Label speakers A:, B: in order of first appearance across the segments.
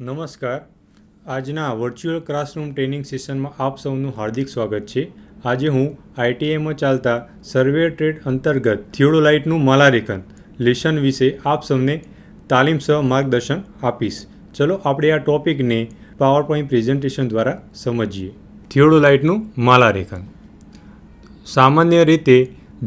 A: નમસ્કાર. આજના virtual classroom training સેશનમાં આપ સૌનું હાર્દિક સ્વાગત છે. આજે હું આઈટીઆઈમાં ચાલતા સર્વે ટ્રેડ અંતર્ગત થિયોડોલાઇટનું માલારેખન લેશન વિશે આપ સૌને તાલીમ સહ માર્ગદર્શન આપીશ. ચલો આપણે આ ટોપિકને પાવર પોઈન્ટ પ્રેઝન્ટેશન દ્વારા સમજીએ. થિયોડોલાઇટનું માલારેખન સામાન્ય રીતે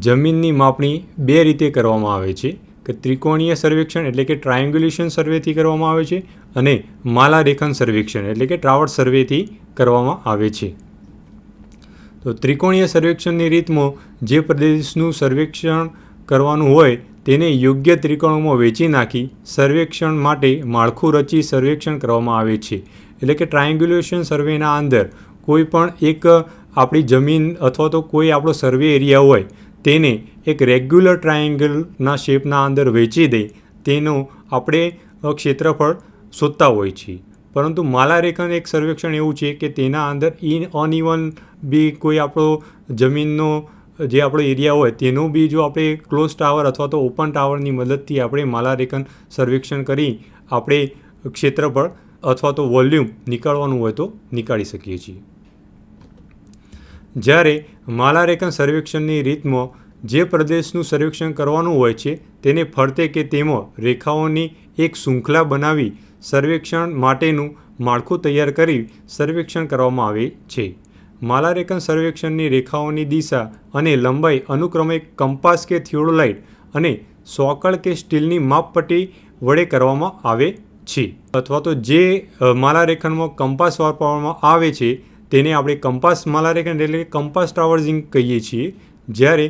A: જમીનની માપણી બે રીતે કરવામાં આવે છે. કે ત્રિકોણીય સર્વેક્ષણ એટલે કે ટ્રાયંગ્યુલેશન સર્વેથી કરવામાં આવે છે અને માલારેખન સર્વેક્ષણ એટલે કે ટ્રાવર્સ સર્વેથી કરવામાં આવે છે. તો ત્રિકોણીય સર્વેક્ષણની રીતમાં જે પ્રદેશનું સર્વેક્ષણ કરવાનું હોય તેને યોગ્ય ત્રિકોણોમાં વેચી નાખી સર્વેક્ષણ માટે માળખું રચી સર્વેક્ષણ કરવામાં આવે છે. એટલે કે ટ્રાયંગ્યુલેશન સર્વેના અંદર કોઈ પણ એક આપણી જમીન અથવા તો કોઈ આપણો સર્વે એરિયા હોય તેને એક રેગ્યુલર ટ્રાયેંગલના શેપના અંદર વેચી દઈ તેનું આપણે ક્ષેત્રફળ શોધતા હોય છીએ. પરંતુ માલારેખન એક સર્વેક્ષણ એવું છે કે તેના અંદર ઇન અનઇવન બી કોઈ આપણો જમીનનો, જે આપણો એરિયા હોય, તેનું બી જો આપણે ક્લોઝ ટાવર અથવા તો ઓપન ટાવરની મદદથી આપણે માલારેખન સર્વેક્ષણ કરી આપણે ક્ષેત્રફળ અથવા તો વોલ્યુમ નીકાળવાનું હોય તો નીકાળી શકીએ છીએ. જ્યારે માલારેખન સર્વેક્ષણની રીતમાં જે પ્રદેશનું સર્વેક્ષણ કરવાનું હોય છે, તેને ફરતે કે તેમાં રેખાઓની એક શૃંખલા બનાવી સર્વેક્ષણ માટેનું માળખું તૈયાર કરી સર્વેક્ષણ કરવામાં આવે છે. માલારેખન સર્વેક્ષણની રેખાઓની દિશા અને લંબાઈ અનુક્રમે કંપાસ કે થિયોડોલાઇટ અને સોકળ કે સ્ટીલની માપપટ્ટી વડે કરવામાં આવે છે. અથવા તો જે માલારેખનમાં કંપાસ વાપરવામાં આવે છે તેને આપણે કંપાસ માલારેખન એટલે કે કંપાસ ટાવર્સિંગ કહીએ છીએ, જ્યારે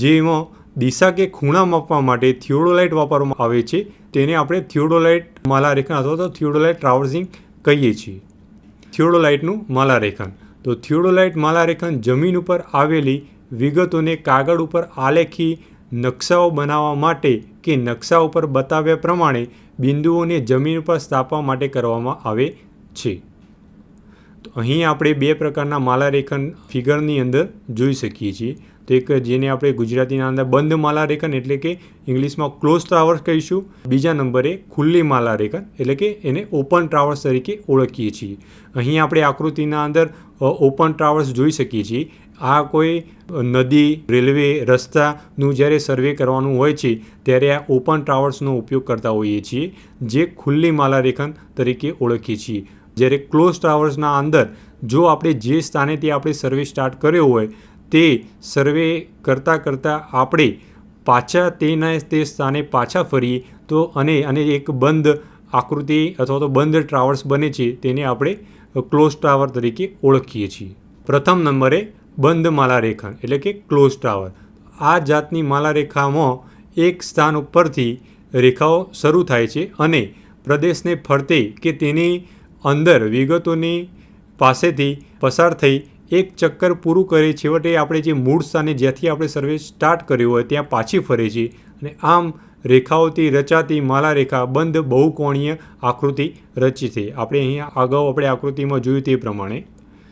A: જેમાં દિશા કે ખૂણા માપવા માટે થિયોડોલાઇટ વાપરવામાં આવે છે, તેને આપણે થિયોડોલાઇટ માલારેખન અથવા તો થિયોડોલાઇટ ટ્રાવર્સિંગ કહીએ છીએ. થિયોડોલાઇટનું માલારેખન. તો થિયોડોલાઇટ માલારેખન જમીન ઉપર આવેલી વિગતોને કાગળ ઉપર આલેખી નકશાઓ બનાવવા માટે કે નકશા ઉપર બતાવ્યા પ્રમાણે બિંદુઓને જમીન ઉપર સ્થાપવા માટે કરવામાં આવે છે. અહીં આપણે બે પ્રકારના માલારેખન ફિગરની અંદર જોઈ શકીએ છીએ. તો એક જેને આપણે ગુજરાતીના અંદર બંધ માલારેખન એટલે કે ઇંગ્લિશમાં ક્લોઝ ટ્રાવર્સ કહીશું. બીજા નંબરે ખુલ્લી માલારેખન એટલે કે એને ઓપન ટ્રાવર્સ તરીકે ઓળખીએ છીએ. અહીં આપણે આકૃતિના અંદર ઓપન ટ્રાવર્સ જોઈ શકીએ છીએ. આ કોઈ નદી, રેલવે, રસ્તાનું જ્યારે સર્વે કરવાનું હોય છે, ત્યારે આ ઓપન ટ્રાવર્સનો ઉપયોગ કરતા હોઈએ છીએ, જે ખુલ્લી માલારેખન તરીકે ઓળખીએ છીએ. જ્યારે ક્લોઝ ટાવર્સના અંદર જો આપણે જે સ્થાનેથી આપણે સર્વે સ્ટાર્ટ કર્યો હોય, તે સર્વે કરતાં કરતાં આપણે પાછા તેના તે સ્થાને પાછા ફરીએ, તો અને અને એક બંધ આકૃતિ અથવા તો બંધ ટ્રાવર્સ બને છે, તેને આપણે ક્લોઝ ટાવર તરીકે ઓળખીએ છીએ. પ્રથમ નંબરે બંધ માલારેખન એટલે કે ક્લોઝ ટાવર આ જાતની માલારેખામાં એક સ્થાન ઉપરથી રેખાઓ શરૂ થાય છે અને પ્રદેશને ફરતે કે તેની અંદર વિગતોની પાસેથી પસાર થઈ એક ચક્કર પૂરું કરે છેવટે આપણે જે મૂળ સ્થાને જ્યાંથી આપણે સર્વે સ્ટાર્ટ કર્યો હોય ત્યાં પાછી ફરે છે. અને આમ રેખાઓથી રચાતી માલારેખા બંધ બહુકોણીય આકૃતિ રચી છે. આપણે અહીંયા અગાઉ આપણે આકૃતિમાં જોયું તે પ્રમાણે.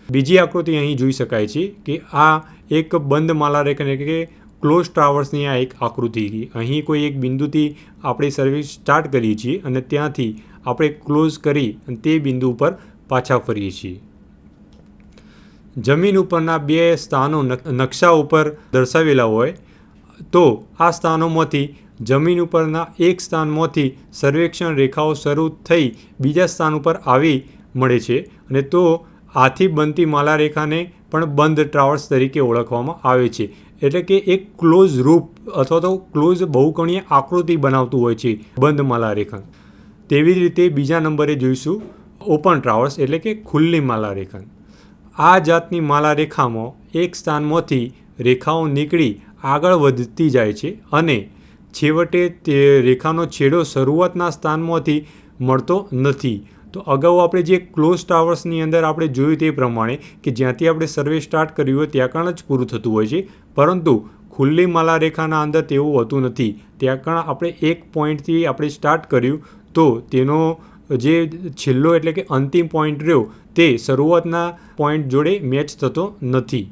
A: બીજી આકૃતિ અહીં જોઈ શકાય છે કે આ એક બંધ માલારેખન એટલે કે ક્લોઝ ટ્રાવર્સની આ એક આકૃતિ અહીં કોઈ એક બિંદુથી આપણે સર્વિસ સ્ટાર્ટ કરીએ છીએ અને ત્યાંથી આપણે ક્લોઝ કરી અને તે બિંદુ ઉપર પાછા ફરીએ છીએ. જમીન ઉપરના બે સ્થાનો નક- નકશા ઉપર દર્શાવેલા હોય, તો આ સ્થાનોમાંથી જમીન ઉપરના એક સ્થાનમાંથી સર્વેક્ષણ રેખાઓ શરૂ થઈ બીજા સ્થાન ઉપર આવી મળે છે અને તો આથી બનતી માલારેખાને પણ બંધ ટ્રાવર્સ તરીકે ઓળખવામાં આવે છે. એટલે કે એક ક્લોઝ રૂપ અથવા તો ક્લોઝ બહુકોણીય આકૃતિ બનાવતું હોય છે બંધ માલારેખન તેવી જ રીતે બીજા નંબરે જોઈશું ઓપન ટ્રાવર્સ એટલે કે ખુલ્લી માલારેખા. આ જાતની માલારેખામાં એક સ્થાનમાંથી રેખાઓ નીકળી આગળ વધતી જાય છે અને છેવટે તે રેખાનો છેડો શરૂઆતના સ્થાનમાંથી મળતો નથી. તો અગાઉ આપણે જે ક્લોઝ ટાવર્સની અંદર આપણે જોયું તે પ્રમાણે કે જ્યાંથી આપણે સર્વે સ્ટાર્ટ કર્યું હોય ત્યાં કણ જ પૂરું થતું હોય છે. પરંતુ ખુલ્લી માલારેખાના અંદર તેવું હોતું નથી. ત્યાં કણ આપણે એક પોઈન્ટથી આપણે સ્ટાર્ટ કર્યું તો તેનો જે છેલ્લો એટલે કે અંતિમ પોઈન્ટ રહ્યો, તે શરૂઆતના પોઈન્ટ જોડે મેચ થતો નથી.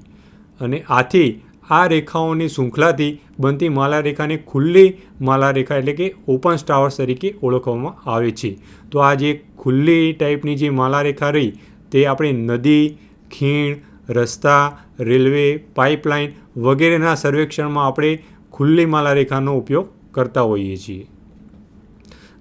A: અને આથી આ રેખાઓની શૃંખલાથી બનતી માલારેખાને ખુલ્લી માલારેખા એટલે કે ઓપન સ્ટાવર્સ તરીકે ઓળખવામાં આવે છે. તો આ જે ખુલ્લી ટાઈપની જે માલારેખા રહી, તે આપણે નદી, ખીણ, રસ્તા રેલવે પાઇપલાઇન વગેરેના સર્વેક્ષણમાં આપણે ખુલ્લી માલારેખાનો ઉપયોગ કરતા હોઈએ છીએ.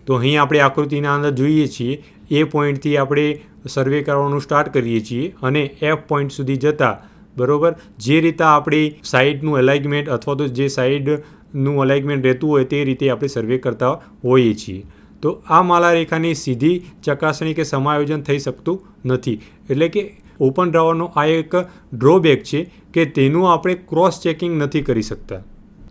A: તો અહીં આપણે આકૃતિના અંદર જોઈએ છીએ, એ પોઈન્ટથી આપણે સર્વે કરવાનું સ્ટાર્ટ કરીએ છીએ અને એફ પોઈન્ટ સુધી જતાં, બરોબર? જે રીતે આપણી સાઈડનું અલાઇનમેન્ટ અથવા તો જે સાઈડનું અલાઇનમેન્ટ રહેતું હોય તે રીતે આપણે સર્વે કરતા હોઈએ છીએ. તો આ માલારેખાની સીધી ચકાસણી કે સમાયોજન થઈ શકતું નથી. એટલે કે ઓપન ડ્રાવરનો આ એક ડ્રોબેક છે કે તેનું આપણે ક્રોસ ચેકિંગ નથી કરી શકતા.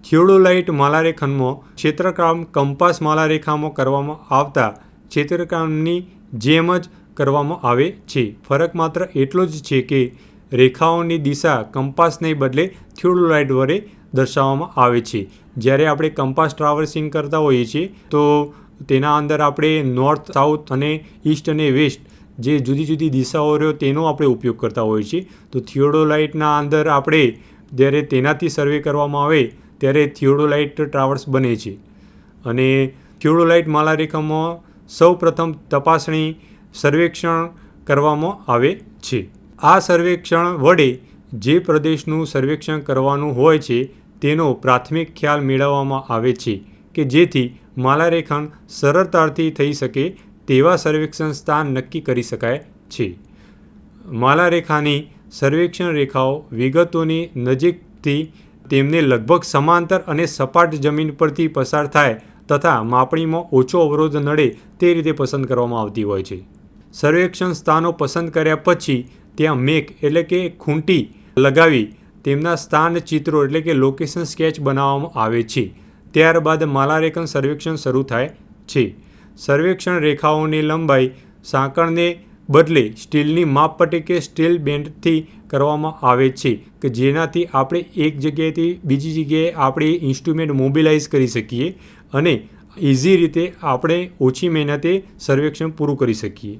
A: થિયોડોલાઇટ માલારેખનમાં ક્ષેત્રકામ કંપાસ માલારેખામાં કરવામાં આવતા ક્ષેત્રકામની જેમ જ કરવામાં આવે છે. ફરક માત્ર એટલો જ છે કે રેખાઓની દિશા કંપાસને બદલે થિયોડોલાઇટ વડે દર્શાવવામાં આવે છે. જ્યારે આપણે કંપાસ ટ્રાવર્સિંગ કરતા હોઈએ છીએ, તો તેના અંદર આપણે નોર્થ, સાઉથ અને ઈસ્ટ અને વેસ્ટ જે જુદી જુદી દિશાઓ રહ્યો તેનો આપણે ઉપયોગ કરતા હોઈએ છીએ. તો થિયોડોલાઇટના અંદર આપણે જ્યારે તેનાથી સર્વે કરવામાં આવે ત્યારે થિયોડોલાઇટ ટ્રાવર્સ બને છે. અને થિયોડોલાઇટ માલારેખામાં સૌ પ્રથમ તપાસણી સર્વેક્ષણ કરવામાં આવે છે. આ સર્વેક્ષણ વડે જે પ્રદેશનું સર્વેક્ષણ કરવાનું હોય છે, તેનો પ્રાથમિક ખ્યાલ મેળવવામાં આવે છે કે જેથી માલારેખણ સરળતાથી થઈ શકે તેવા સર્વેક્ષણ સ્થાન નક્કી કરી શકાય છે. માલારેખાની સર્વેક્ષણ રેખાઓ વિગતોની નજીકથી તેમને લગભગ સમાંતર અને સપાટ જમીન પરથી પસાર થાય તથા માપણીમાં ઓછો અવરોધ નડે તે રીતે પસંદ કરવામાં આવતી હોય છે. સર્વેક્ષણ સ્થાનો પસંદ કર્યા પછી ત્યાં મેક એટલે કે ખૂંટી લગાવી તેમના સ્થાન ચિત્રો એટલે કે લોકેશન સ્કેચ બનાવવામાં આવે છે. ત્યારબાદ માલારેખન સર્વેક્ષણ શરૂ થાય છે. સર્વેક્ષણ રેખાઓની લંબાઈ, સાંકળને બદલે સ્ટીલની માપપટ્ટી કે સ્ટીલ બેન્ડથી કરવામાં આવે છે કે જેનાથી આપણે એક જગ્યાએથી બીજી જગ્યાએ આપણે ઇન્સ્ટ્રુમેન્ટ મોબિલાઇઝ કરી શકીએ અને ઇઝી રીતે આપણે ઓછી મહેનતે સર્વેક્ષણ પૂરું કરી શકીએ.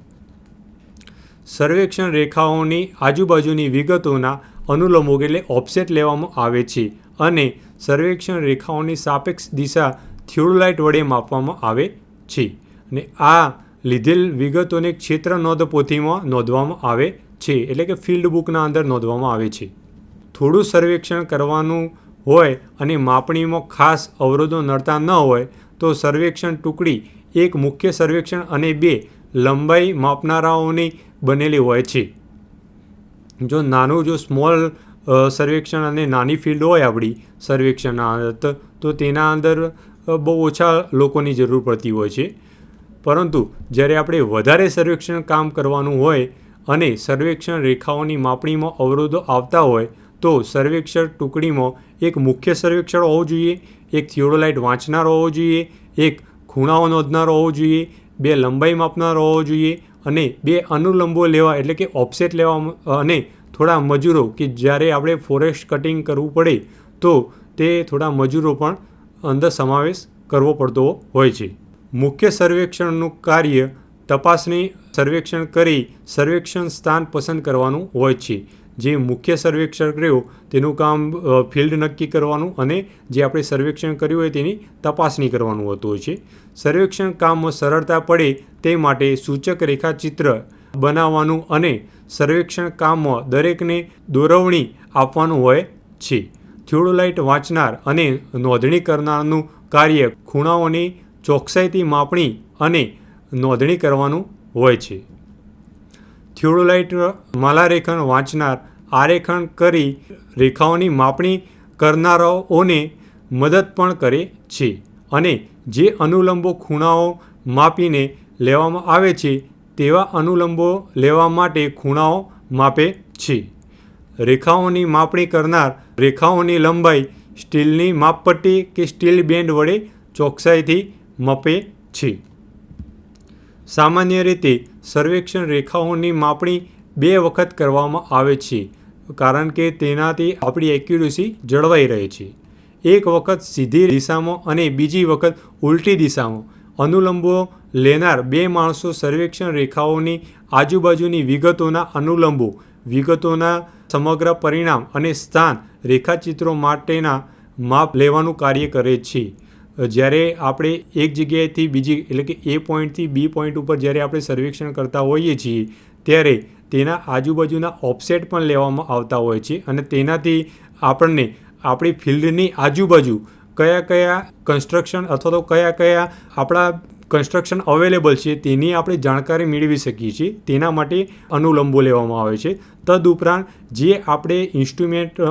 A: સર્વેક્ષણ રેખાઓની આજુબાજુની વિગતોના અનુલંબો એટલે ઓફસેટ લેવામાં આવે છે અને સર્વેક્ષણ રેખાઓની સાપેક્ષ દિશા થિયોડોલાઇટ વડે માપવામાં આવે છે અને આ લીધેલ વિગતોને ક્ષેત્ર નોંધ પોથીમાં નોંધવામાં આવે છે, એટલે કે ફિલ્ડ બુકના અંદર નોંધવામાં આવે છે. થોડું સર્વેક્ષણ કરવાનું હોય અને માપણીમાં ખાસ અવરોધો નડતા ન હોય, તો સર્વેક્ષણ ટુકડી, એક મુખ્ય સર્વેક્ષણ અને બે લંબાઈ માપનારાઓની બનેલી હોય છે. જો નાનું, જો સ્મોલ સર્વેક્ષણ અને નાની ફિલ્ડ હોય આપણી સર્વેક્ષણના તો તેના અંદર બહુ ઓછા લોકોની જરૂર પડતી હોય છે. પરંતુ જ્યારે આપણે વધારે સર્વેક્ષણ કામ કરવાનું હોય અને સર્વેક્ષણ રેખાઓની માપણીમાં અવરોધો આવતા હોય તો સર્વેક્ષણ ટુકડીમાં એક મુખ્ય સર્વેક્ષણ હોવું જોઈએ, એક થિયોડોલાઇટ વાંચનાર હોવો જોઈએ, એક ખૂણાઓ નોંધનારો હોવો જોઈએ, બે લંબાઈ માપનારો હોવો જોઈએ અને બે અનુલંબો લેવા એટલે કે ઓફસેટ લેવા અને થોડા મજૂરો કે જ્યારે આપણે ફોરેસ્ટ કટિંગ કરવું પડે તો તે થોડા મજૂરો પણ અંદર સમાવેશ કરવો પડતો હોય છે. મુખ્ય સર્વેક્ષણનું કાર્ય તપાસણી, સર્વેક્ષણ કરી સર્વેક્ષણ સ્થાન પસંદ કરવાનું હોય છે. જે મુખ્ય સર્વેક્ષણ રહ્યો, તેનું કામ ફિલ્ડ નક્કી કરવાનું અને જે આપણે સર્વેક્ષણ કર્યું હોય તેની તપાસણી કરવાનું હોતું હોય છે. સર્વેક્ષણ કામમાં સરળતા પડે તે માટે સૂચક રેખાચિત્ર બનાવવાનું અને સર્વેક્ષણ કામમાં દરેકને દોરવણી આપવાનું હોય છે. થ્યોડોલાઇટ વાંચનાર અને નોંધણી કરનારનું કાર્ય ખૂણાઓની ચોકસાઈથી માપણી અને નોંધણી કરવાનું હોય છે. થ્યુડોલાઇટ માલારેખન વાંચનાર આરેખન કરી રેખાઓની માપણી કરનારાઓને મદદ પણ કરે છે અને જે અનુલંબો ખૂણાઓ માપીને લેવામાં આવે છે તેવા અનુલંબો લેવા માટે ખૂણાઓ માપે છે. રેખાઓની માપણી કરનાર રેખાઓની લંબાઈ સ્ટીલની માપપટ્ટી કે સ્ટીલ બેન્ડ વડે ચોકસાઈથી મપે છે. સામાન્ય રીતે સર્વેક્ષણ રેખાઓની માપણી બે વખત કરવામાં આવે છે, કારણ કે તેનાથી આપણી એક્યુરસી જળવાઈ રહે છે. એક વખત સીધી દિશામાં અને બીજી વખત ઉલટી દિશામાં. અનુલંબો લેનાર બે માણસો સર્વેક્ષણ રેખાઓની આજુબાજુની વિગતોના અનુલંબો, વિગતોના સમગ્ર પરિણામ અને સ્થાન રેખાચિત્રો માટેના માપ લેવાનું કાર્ય કરે છે. જ્યારે આપણે એક જગ્યાએથી બીજી, એટલે કે એ પોઈન્ટથી બી પોઈન્ટ ઉપર જ્યારે આપણે સર્વેક્ષણ કરતા હોઈએ છીએ, ત્યારે તેના આજુબાજુના ઓફસેટ પણ લેવામાં આવતા હોય છે અને તેનાથી આપણને, આપણી ફિલ્ડની આજુબાજુ કયા કયા કન્સ્ટ્રક્શન અથવા તો કયા કયા આપણા કન્સ્ટ્રક્શન અવેલેબલ છે, તેની આપણે જાણકારી મેળવી શકીએ છીએ. તેના માટે અનુલંબો લેવામાં આવે છે. તદુપરાંત, જે આપણે ઇન્સ્ટ્રુમેન્ટ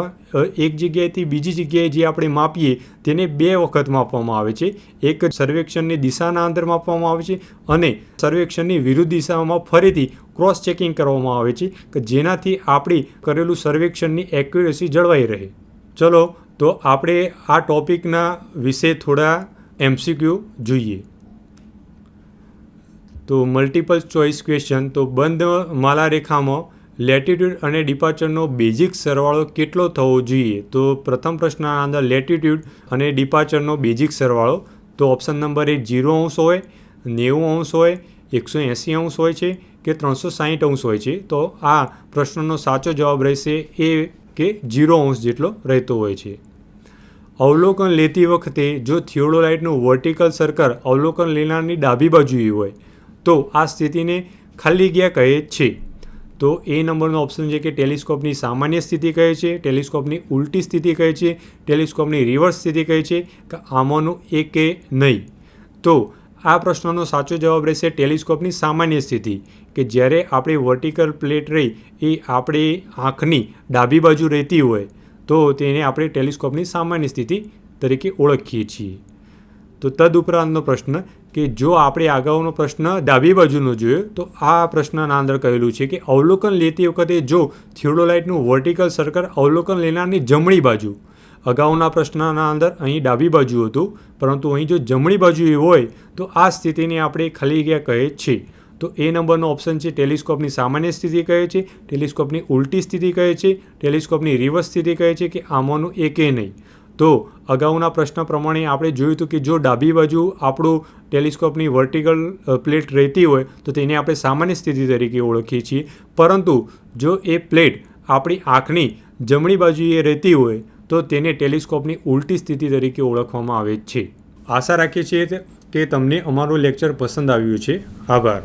A: એક જગ્યાએથી બીજી જગ્યાએ જે આપણે માપીએ, તેને બે વખત માપવામાં આવે છે. એક સર્વેક્ષણની દિશાના અંદર માપવામાં આવે છે અને સર્વેક્ષણની વિરુદ્ધ દિશામાં ફરીથી ક્રોસ ચેકિંગ કરવામાં આવે છે કે જેનાથી આપણી કરેલું સર્વેક્ષણની એક્યુરેસી જળવાઈ રહે. ચલો, તો આપણે આ ટોપિકના વિશે થોડા એમસીક્યુ જોઈએ. તો મલ્ટિપલ ચોઇસ ક્વેશ્ચન તો બંધ માલારેખામાં લેટિટ્યૂડ અને ડિપાર્ચરનો બેઝિક સરવાળો કેટલો થવો જોઈએ? તો પ્રથમ પ્રશ્નના અંદર લેટિટ્યૂડ અને ડિપાર્ચરનો બેઝિક સરવાળો. તો ઓપ્શન નંબર એક જીરો અંશ હોય, નેવું અંશ હોય, એકસો એંસી અંશ હોય છે કે ત્રણસો સાહીઠ અંશ હોય છે? તો આ પ્રશ્નનો સાચો જવાબ રહેશે એ કે જીરો અંશ જેટલો રહેતો હોય છે. અવલોકન લેતી વખતે જો થિયોડોલાઇટનું વર્ટિકલ સર્કલ અવલોકન લેનારની ડાબી બાજુએ હોય તો આ સ્થિતિને ખાલી ગયા કહે છે. તો એ નંબરનો ઓપ્શન છે કે ટેલિસ્કોપની સામાન્ય સ્થિતિ કહે છે, ટેલિસ્કોપની ઉલટી સ્થિતિ કહે છે, ટેલિસ્કોપની રિવર્સ સ્થિતિ કહે છે કે આમાંનું એક નહીં. તો આ પ્રશ્નનો સાચો જવાબ રહેશે ટેલિસ્કોપની સામાન્ય સ્થિતિ, કે જ્યારે આપણી વર્ટિકલ પ્લેટ રહી એ આપણી આંખની ડાબી બાજુ રહેતી હોય, તો તેને આપણે ટેલિસ્કોપની સામાન્ય સ્થિતિ તરીકે ઓળખીએ છીએ. તો તદ ઉપરાંતનો પ્રશ્ન કે જો આપણે અગાઉનો પ્રશ્ન ડાબી બાજુનો જોયો, તો આ પ્રશ્નના અંદર કહેલું છે કે અવલોકન લેતી વખતે જો થિયોડોલાઇટનું વર્ટિકલ સર્કલ અવલોકન લેનારની જમણી બાજુ, અગાઉના પ્રશ્નના અંદર અહીં ડાબી બાજુ હતું, પરંતુ અહીં જો જમણી બાજુ હોય, તો આ સ્થિતિને આપણે ખાલી ગયા કહે છે. તો એ નંબરનો ઓપ્શન છે, ટેલિસ્કોપની સામાન્ય સ્થિતિ કહે છે, ટેલિસ્કોપની ઉલટી સ્થિતિ કહે છે, ટેલિસ્કોપની રિવર્સ સ્થિતિ કહે છે કે આમાંનું એકે નહીં. તો અગાઉના પ્રશ્ન પ્રમાણે આપણે જોયું હતું કે જો ડાબી બાજુ આપણું ટેલિસ્કોપની વર્ટિકલ પ્લેટ રહેતી હોય, તો તેને આપણે સામાન્ય સ્થિતિ તરીકે ઓળખીએ છીએ. પરંતુ જો એ પ્લેટ આપણી આંખની જમણી બાજુએ રહેતી હોય, તો તેને ટેલિસ્કોપની ઉલટી સ્થિતિ તરીકે ઓળખવામાં આવે છે. આશા રાખીએ છીએ કે તમને અમારું લેક્ચર પસંદ આવ્યું છે. આભાર.